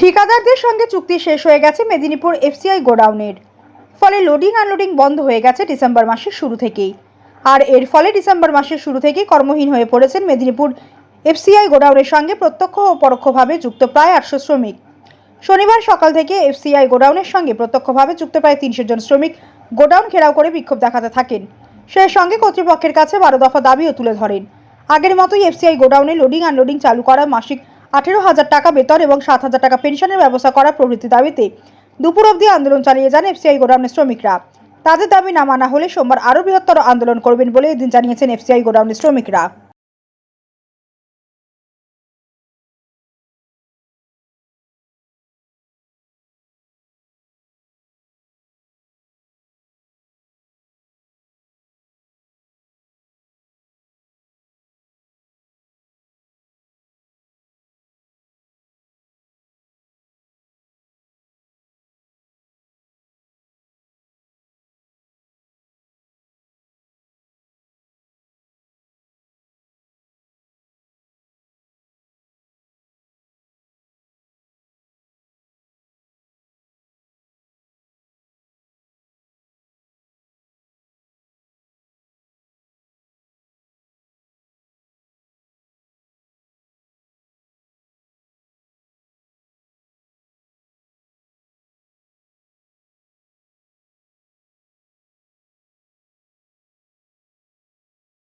ঠিকাদারদের সঙ্গে চুক্তি শেষ হয়ে গেছে মেদিনীপুর এফসিআই গোডাউনের। ফলে লোডিং আনলোডিং বন্ধ হয়ে গেছে ডিসেম্বর মাসের শুরু থেকেই। আর এর ফলে ডিসেম্বর মাসের শুরু থেকেই কর্মহীন হয়ে পড়েছেন মেদিনীপুর এফসিআই গোডাউনের সঙ্গে প্রত্যক্ষ ও পরোক্ষভাবে যুক্ত প্রায় আটশো শ্রমিক। শনিবার সকাল থেকে এফসিআই গোডাউনের সঙ্গে প্রত্যক্ষভাবে যুক্ত প্রায় তিনশো জন শ্রমিক গোডাউন ঘেরাও করে বিক্ষোভ দেখাতে থাকেন। সেই সঙ্গে কর্তৃপক্ষের কাছে বারো দফা দাবিও তুলে ধরেন। আগের মতোই এফসিআই গোডাউনে লোডিং আনলোডিং চালু করা মাসিক আঠেরো হাজার টাকা বেতন এবং সাত হাজার টাকা পেনশনের ব্যবস্থা করা প্রভৃতি দাবিতে দুপুর অবধি আন্দোলন চালিয়ে যান এফসিআই গোডাউনের শ্রমিকরা। তাদের দাবি না মানা হলে সোমবার আরও বৃহত্তর আন্দোলন করবেন বলে এদিন জানিয়েছেন এফসিআই গোডাউনের শ্রমিকরা।